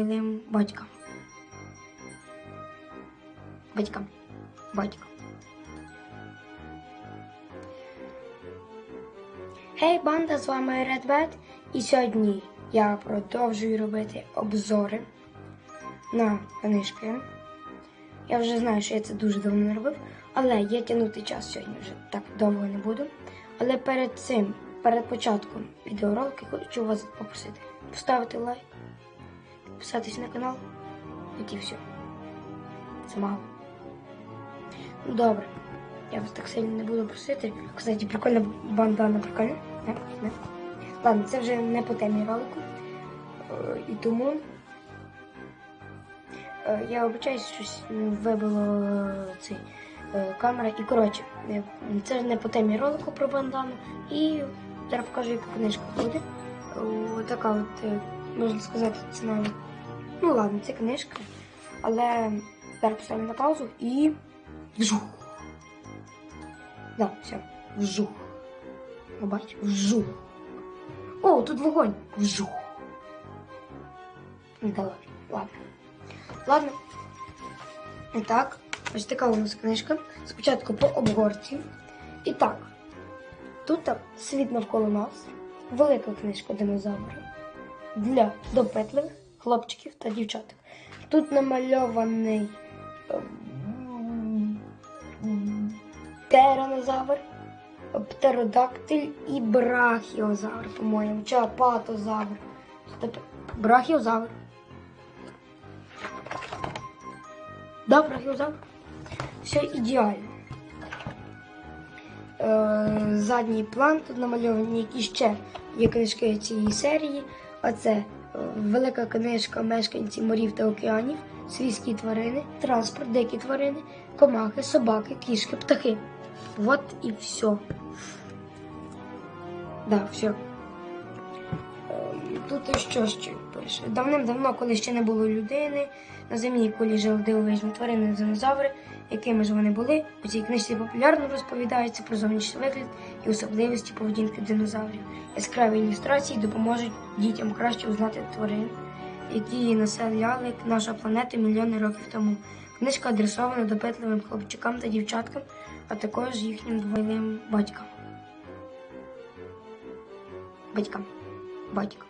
Моїм батькам. Батькам. Батькам. Хей, банда, з вами Redbet. І сьогодні я продовжую робити обзори на книжки. Я вже знаю, що я це дуже давно не робив, але я тягнути час сьогодні вже так довго не буду. Але перед цим, перед початком відеоролики, хочу вас попросити поставити лайк, підписатись на канал. От і все. Це мало. Ну добре. Я вас так сильно не буду просити. Кстати, прикольна бандана, прикольна. Не? Не? Ладно, це вже не по темі ролику. Е, І тому е, я обичаюсь, щось вибило е, цей камера. І коротше, це не по темі ролику про бандану. І зараз покажу, яка книжка буде. О, Така от, можна сказати, навіть. Ну ладно, це книжка. Але зараз поставлю на паузу і. Вжух. Да, все. Вжух. Ну, бач, вжух. О, тут вогонь. Вжух. Давай, ладно. Ладно. І так, ось така у нас книжка. Спочатку по обгорці. І так, тут світ навколо нас. Велика книжка динозаврів для допитливих хлопчиків та дівчаток. Тут намальований ем, м, тиранозавр, птеродактиль і брахіозавр, по-моєму, чи апатозавр. Брахіозавр. Да, брахіозавр. Все ідеально. Е, задній план тут намальовані які ще є книжки цієї серії. А це е, велика книжка мешканці морів та океанів, свійські тварини, транспорт, дикі тварини, комахи, собаки, кішки, птахи. Вот і все. Да, все. Ем, Тут що ще пише. Давним-давно, коли ще не було людини, на земній кулі жили дивовижні тварини динозаври, якими ж вони були. У цій книжці популярно розповідається про зовнішній вигляд і особливості поведінки динозаврів. Яскраві ілюстрації допоможуть дітям краще узнати тварин, які населяли нашу планету мільйони років тому. Книжка адресована допитливим хлопчикам та дівчаткам, а також їхнім двойним батькам. Батькам. Батькам.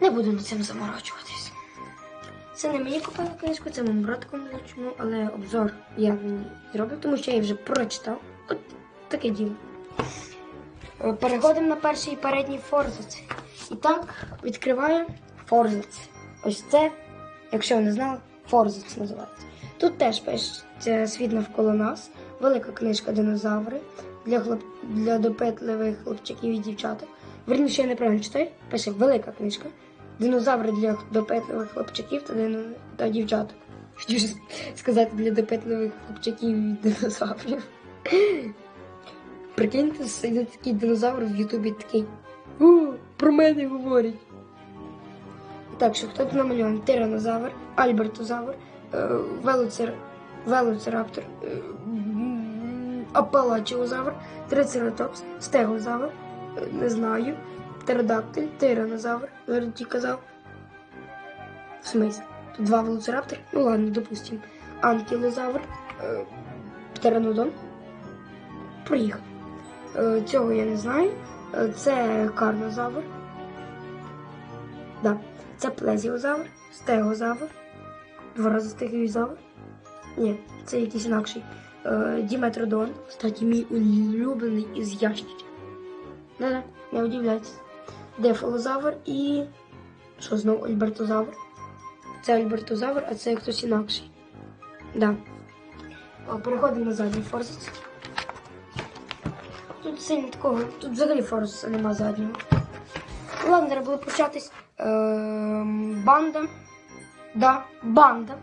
Не буду над цим заморочуватись. Це не мені купила книжку, це моєму братку молодшому, але обзор я зроблю, тому що я її вже прочитав. От таке діло. Е, Переходимо на перший передній форзац. І так, відкриваємо форзац. Ось це, якщо не знали, форзац називається. Тут теж пишеться світ навколо нас, велика книжка динозаври для, хлоп... для допитливих хлопчиків і дівчаток. Верніше, я неправильно читаю, пише велика книжка. Динозаври для допитливих хлопчиків та, дино... та дівчаток. Ж сказати для допитливих хлопчиків і динозаврів. Прикиньте, сидить такий динозавр в Ютубі такий. О, про мене говорять. Так, що хто тут намальований? Тиранозавр, Альбертозавр, е, велоцир... велоцираптор, е, апалачіозавр, трицератопс, стегозавр, е, не знаю, птеродактиль, тиранозавр, Верді казав. В смысле? Тут два велоцираптори? Ну ладно, допустим. Анкілозавр, е, птеранодон. Проїхав. Е, Цього я не знаю. Це карнозавр. Да. Це плезіозавр, стегозавр, стегозавр. Ні, це якийсь інакший. Е, Діметродон. Кстати, мій улюблений із ящичок. Да-да, не удивляйтесь. Дефалозавр і. Що знову Альбертозавр? Це Альбертозавр, а це хтось інакший. Да. О, переходимо на задній форзац. Тут сильно такого, тут взагалі форзаца нема заднього. Ладно, зараз буде початись ем, банда. Да, банда.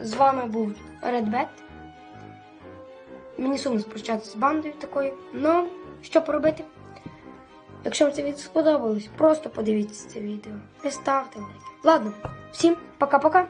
З вами був Redbet. Мені сумно спрощатися з бандою такою. Ну, що поробити? Якщо вам це відео сподобалось, просто подивіться це відео. Не ставте лайки. Ладно, всім пока-пока.